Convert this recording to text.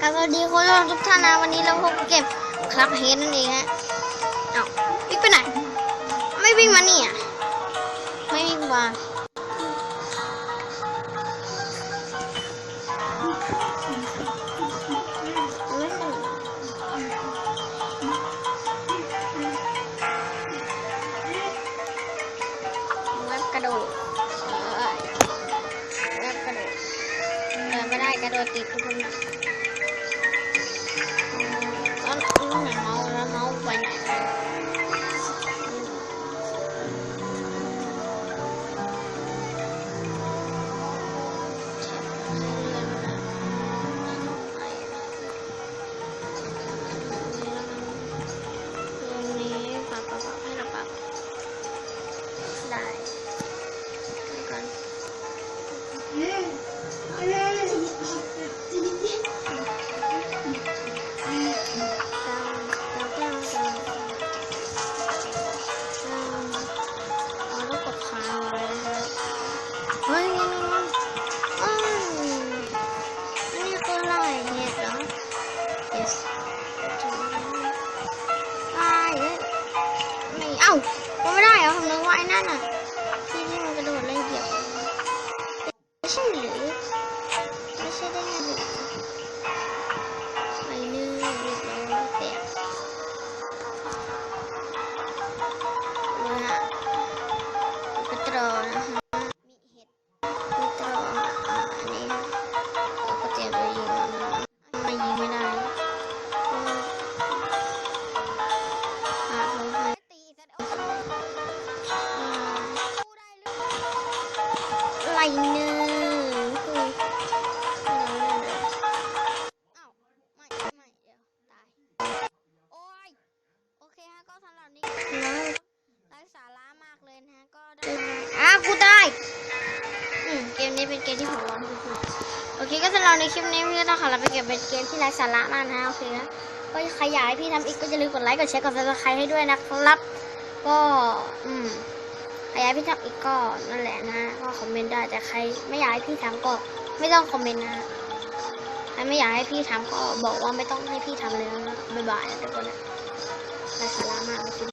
กราบสวัสดีคุณผู้ชมทุกท่านนะวันนี้เราพบกับเกมคลับเฮดนั่นเองฮะเอ้าวิ่งไปไหน ไม่วิ่งมานี่อะไม่วิ่งมาเว็บกระโดดเว็บกระโดดเดินไม่ได้กระโดดติดทุกคนนะ แล้วแล้ามันไม่ได้เหรอผมนึกว่าไอ้นั่นอะที่ที่มันกระโดดแล้วเหยียบไม่ใช่หรือ รเนื้อคือไม่รู้เลยอ้าวไม่ไม่เดี๋ยวตายโอ้ยโอเคฮะก็สำหรับนี้นะไร้สาระมากเลยนะฮะก็ได้อะกูตายเกมนี้เป็นเกมที่ผมร้อนสุดโอเคก็สำหรับในคลิปนี้พี่ก็ต้องขอลาไปเก็บเป็นเกมที่ไร้สาระมากนะโอเคนะก็ใครอยากให้พี่ทำอีกก็อย่าลืมกดไลค์กดแชร์กดซับสไครต์ให้ด้วยนะครับ ก็อืม อยากพี่ทำอีกก็นั่นแหละนะก็คอมเมนต์ได้แต่ใคร ไม่อยากให้พี่ทำก็ ไม่ต้องคอมเมนต์นะใครไม่อยากให้พี่ทำก็บอกว่าไม่ต้องให้พี่ทำเลยนะบ๊ายบายนะทุกคนนะไร้สาระมากในคลิป